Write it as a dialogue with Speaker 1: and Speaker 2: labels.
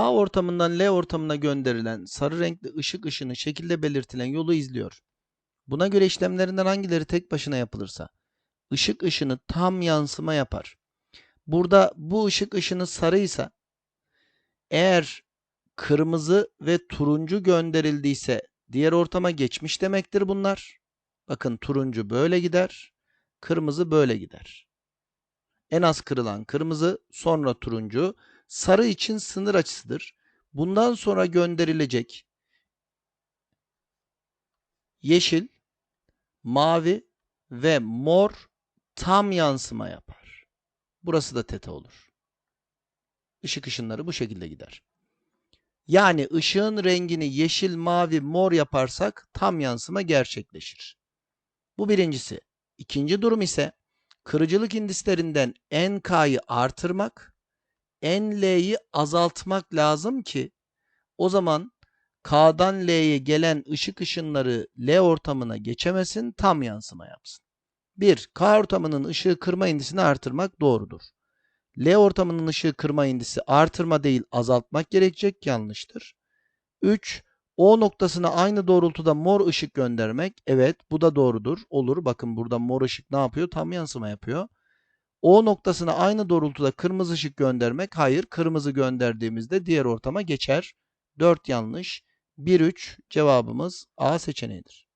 Speaker 1: K ortamından L ortamına gönderilen sarı renkli ışık ışını şekilde belirtilen yolu izliyor. Buna göre işlemlerinden hangileri tek başına yapılırsa ışık ışını tam yansıma yapar. Burada bu ışık ışını sarıysa eğer kırmızı ve turuncu gönderildiyse diğer ortama geçmiş demektir bunlar. Bakın turuncu böyle gider, kırmızı böyle gider. En az kırılan kırmızı, sonra turuncu. Sarı için sınır açısıdır. Bundan sonra gönderilecek yeşil, mavi ve mor tam yansıma yapar. Burası da teta olur. Işık ışınları bu şekilde gider. Yani ışığın rengini yeşil, mavi, mor yaparsak tam yansıma gerçekleşir. Bu birincisi. İkinci durum ise kırıcılık indislerinden NK'yı artırmak, NL'yi azaltmak lazım ki o zaman K'dan L'ye gelen ışık ışınları L ortamına geçemesin, tam yansıma yapsın. 1. K ortamının ışığı kırma indisini artırmak doğrudur. L ortamının ışığı kırma indisi artırma değil azaltmak gerekecek yanlıştır. 3. O noktasına aynı doğrultuda mor ışık göndermek. Evet bu da doğrudur. Olur. Bakın burada mor ışık ne yapıyor? Tam yansıma yapıyor. O noktasına aynı doğrultuda kırmızı ışık göndermek. Hayır. Kırmızı gönderdiğimizde diğer ortama geçer. 4 yanlış. 1-3 cevabımız A seçeneğidir.